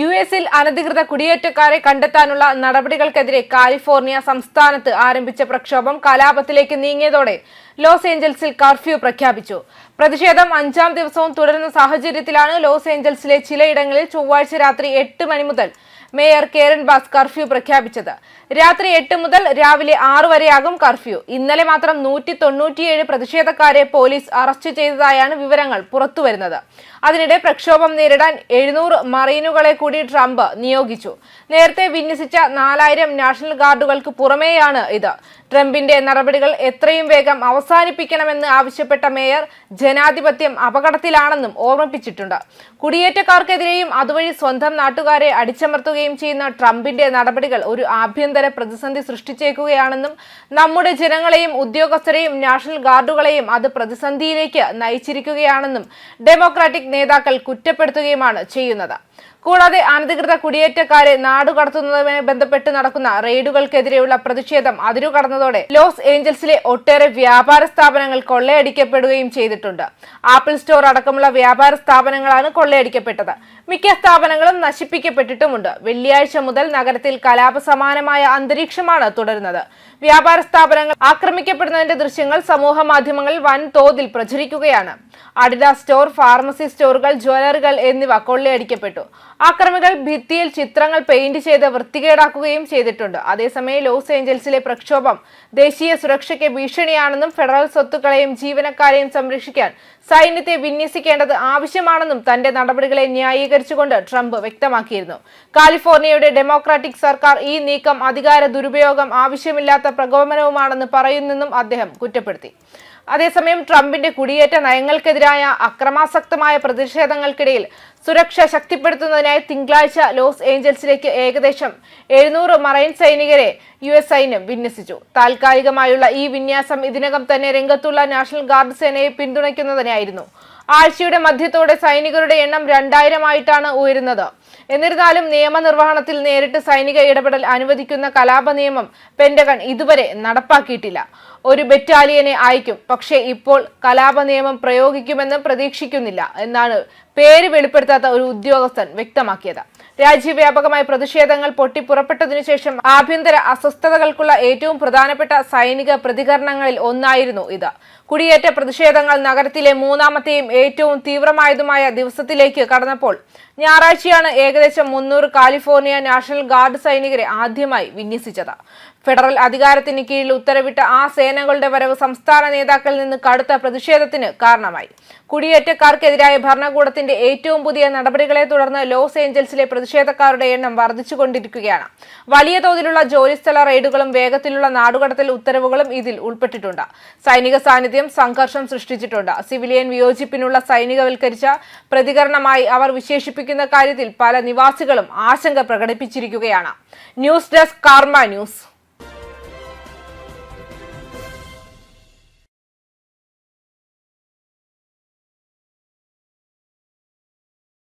U എസിൽ അനധികൃത കുടിയേറ്റക്കാരെ കണ്ടെത്താനുള്ള നടപടികൾക്കെതിരെ കാലിഫോർണിയ സംസ്ഥാനത്ത് ആരംഭിച്ച പ്രക്ഷോഭം കലാപത്തിലേക്ക് നീങ്ങിയതോടെ ലോസ് ഏഞ്ചൽസിൽ കർഫ്യൂ പ്രഖ്യാപിച്ചു. പ്രതിഷേധം അഞ്ചാം ദിവസവും തുടരുന്ന സാഹചര്യത്തിലാണ് ലോസ് ഏഞ്ചൽസിലെ ചിലയിടങ്ങളിൽ ചൊവ്വാഴ്ച രാത്രി എട്ട് മണി മുതൽ മേയർ കേരൻ ബാസ് കർഫ്യൂ പ്രഖ്യാപിച്ചത്. രാത്രി എട്ട് മുതൽ രാവിലെ ആറ് വരെയാകും കർഫ്യൂ. ഇന്നലെ മാത്രം നൂറ്റി തൊണ്ണൂറ്റിയേഴ് പ്രതിഷേധക്കാരെ പോലീസ് അറസ്റ്റ് ചെയ്തതായാണ് വിവരങ്ങൾ പുറത്തുവരുന്നത്. അതിനിടെ പ്രക്ഷോഭം നേരിടാൻ എഴുന്നൂറ് മറീനുകളെ കൂടി ട്രംപ് നിയോഗിച്ചു. നേരത്തെ വിന്യസിച്ച നാലായിരം നാഷണൽ ഗാർഡുകൾക്ക് പുറമേയാണ് ഇത്. ട്രംപിന്റെ നടപടികൾ എത്രയും വേഗം അവസാനിപ്പിക്കണമെന്ന് ആവശ്യപ്പെട്ട മേയർ ജനാധിപത്യം അപകടത്തിലാണെന്നും ഓർമ്മിപ്പിച്ചിട്ടുണ്ട്. കുടിയേറ്റക്കാർക്കെതിരെയും അതുവഴി സ്വന്തം നാട്ടുകാരെ അടിച്ചമർത്തുകയും ചെയ്യുന്ന ട്രംപിന്റെ നടപടികൾ ഒരു ആഭ്യന്തര പ്രതിസന്ധി സൃഷ്ടിച്ചേക്കുകയാണെന്നും നമ്മുടെ ജനങ്ങളെയും ഉദ്യോഗസ്ഥരെയും നാഷണൽ ഗാർഡുകളെയും അത് പ്രതിസന്ധിയിലേക്ക് നയിച്ചിരിക്കുകയാണെന്നും ഡെമോക്രാറ്റിക് നേതാക്കൾ കുറ്റപ്പെടുത്തുകയുമാണ് ചെയ്യുന്നത്. കൂടാതെ അനധികൃത കുടിയേറ്റക്കാരെ നാടുകടത്തുന്നതുമായി ബന്ധപ്പെട്ട് നടക്കുന്ന റെയ്ഡുകൾക്കെതിരെയുള്ള പ്രതിഷേധം അതിരുകടന്നതോടെ ലോസ് ഏഞ്ചൽസിലെ ഒട്ടേറെ വ്യാപാര സ്ഥാപനങ്ങൾ കൊള്ളയടിക്കപ്പെടുകയും ചെയ്തിട്ടുണ്ട്. ആപ്പിൾ സ്റ്റോർ അടക്കമുള്ള വ്യാപാര സ്ഥാപനങ്ങളാണ് കൊള്ളയടിക്കപ്പെട്ടത്. മിക്ക സ്ഥാപനങ്ങളും നശിപ്പിക്കപ്പെട്ടിട്ടുമുണ്ട്. വെള്ളിയാഴ്ച മുതൽ നഗരത്തിൽ കലാപസമാനമായ അന്തരീക്ഷമാണ് തുടരുന്നത്. വ്യാപാര സ്ഥാപനങ്ങൾ ആക്രമിക്കപ്പെടുന്നതിന്റെ ദൃശ്യങ്ങൾ സമൂഹ മാധ്യമങ്ങളിൽ വൻതോതിൽ പ്രചരിക്കുകയാണ്. അഡിഡ സ്റ്റോർ ഫാർമസി സ്റ്റോറുകൾ ജ്വല്ലറികൾ എന്നിവ കൊള്ളയടിക്കപ്പെട്ടു. ആക്രമികൾ ഭിത്തിയിൽ ചിത്രങ്ങൾ പെയിന്റ് ചെയ്ത് വൃത്തികേടാക്കുകയും ചെയ്തിട്ടുണ്ട്. അതേസമയം ലോസ് ഏഞ്ചൽസിലെ പ്രക്ഷോഭം ദേശീയ സുരക്ഷയ്ക്ക് ഭീഷണിയാണെന്നും ഫെഡറൽ സ്വത്തുക്കളെയും ജീവനക്കാരെയും സംരക്ഷിക്കാൻ സൈന്യത്തെ വിന്യസിക്കേണ്ടത് ആവശ്യമാണെന്നും തന്റെ നടപടികളെ ന്യായീകരിച്ചുകൊണ്ട് ട്രംപ് വ്യക്തമാക്കിയിരുന്നു. കാലിഫോർണിയയുടെ ഡെമോക്രാറ്റിക് സർക്കാർ ഈ നീക്കം അധികാര ദുരുപയോഗം ആവശ്യമില്ലാത്ത പ്രകോപനവുമാണെന്ന് പറയുന്നെന്നും അദ്ദേഹം കുറ്റപ്പെടുത്തി. അതേസമയം ട്രംപിന്റെ കുടിയേറ്റ നയങ്ങൾക്കെതിരായ അക്രമാസക്തമായ പ്രതിഷേധങ്ങൾക്കിടയിൽ സുരക്ഷ ശക്തിപ്പെടുത്തുന്നതിനായി തിങ്കളാഴ്ച ലോസ് ഏഞ്ചൽസിലേക്ക് ഏകദേശം എഴുന്നൂറ് മറൈൻ സൈനികരെ യു എസ് സൈന്യം വിന്യസിച്ചു. താൽക്കാലികമായുള്ള ഈ വിന്യാസം ഇതിനകം തന്നെ രംഗത്തുള്ള നാഷണൽ ഗാർഡ് സേനയെ പിന്തുണയ്ക്കുന്നതിനായിരുന്നു. ആഴ്ചയുടെ മധ്യത്തോടെ സൈനികരുടെ എണ്ണം രണ്ടായിരമായിട്ടാണ് ഉയരുന്നത്. എന്നിരുന്നാലും നിയമനിർവഹണത്തിൽ നേരിട്ട് സൈനിക ഇടപെടൽ അനുവദിക്കുന്ന കലാപ നിയമം പെന്റഗൺ ഇതുവരെ നടപ്പാക്കിയിട്ടില്ല. ഒരു ബറ്റാലിയനെ അയക്കും പക്ഷേ ഇപ്പോൾ കലാപ നിയമം പ്രയോഗിക്കുമെന്ന് പ്രതീക്ഷിക്കുന്നില്ല എന്നാണ് പേര് വെളിപ്പെടുത്താത്ത ഒരു ഉദ്യോഗസ്ഥൻ വ്യക്തമാക്കിയത്. രാജ്യവ്യാപകമായ പ്രതിഷേധങ്ങൾ പൊട്ടിപ്പുറപ്പെട്ടതിനു ശേഷം ആഭ്യന്തര അസ്വസ്ഥതകൾക്കുള്ള ഏറ്റവും പ്രധാനപ്പെട്ട സൈനിക പ്രതികരണങ്ങളിൽ ഒന്നായിരുന്നു ഇത്. കുടിയേറ്റ പ്രതിഷേധങ്ങൾ നഗരത്തിലെ മൂന്നാമത്തെയും ഏറ്റവും തീവ്രമായതുമായ ദിവസത്തിലേക്ക് കടന്നപ്പോൾ ഞായറാഴ്ചയാണ് ഏകദേശം മുന്നൂറ് കാലിഫോർണിയ നാഷണൽ ഗാർഡ് സൈനികരെ ആദ്യമായി വിന്യസിച്ചത്. ഫെഡറൽ അധികാരത്തിന് കീഴിൽ ഉത്തരവിട്ട ആ സേനകളുടെ വരവ് സംസ്ഥാന നേതാക്കളിൽ നിന്ന് കടുത്ത പ്രതിഷേധത്തിന് കാരണമായി. കുടിയേറ്റക്കാർക്കെതിരായ ഭരണകൂടത്തിന്റെ ഏറ്റവും പുതിയ നടപടികളെ തുടർന്ന് ലോസ് ഏഞ്ചൽസിലെ പ്രതിഷേധക്കാരുടെ എണ്ണം വർദ്ധിച്ചുകൊണ്ടിരിക്കുകയാണ്. വലിയ തോതിലുള്ള ജോലിസ്ഥല റെയ്ഡുകളും വേഗത്തിലുള്ള നാടുകടത്തൽ ഉത്തരവുകളും ഇതിൽ ഉൾപ്പെട്ടിട്ടുണ്ട്. സൈനിക സാന്നിധ്യം സംഘർഷം സൃഷ്ടിച്ചിട്ടുണ്ട്. സിവിലിയൻ വിയോജിപ്പിനുള്ള സൈനികവൽക്കരിച്ച പ്രതികരണമായി അവർ വിശേഷിപ്പിക്കുന്ന കാര്യത്തിൽ പല നിവാസികളും ആശങ്ക പ്രകടിപ്പിച്ചിരിക്കുകയാണ്. News desk Karma news.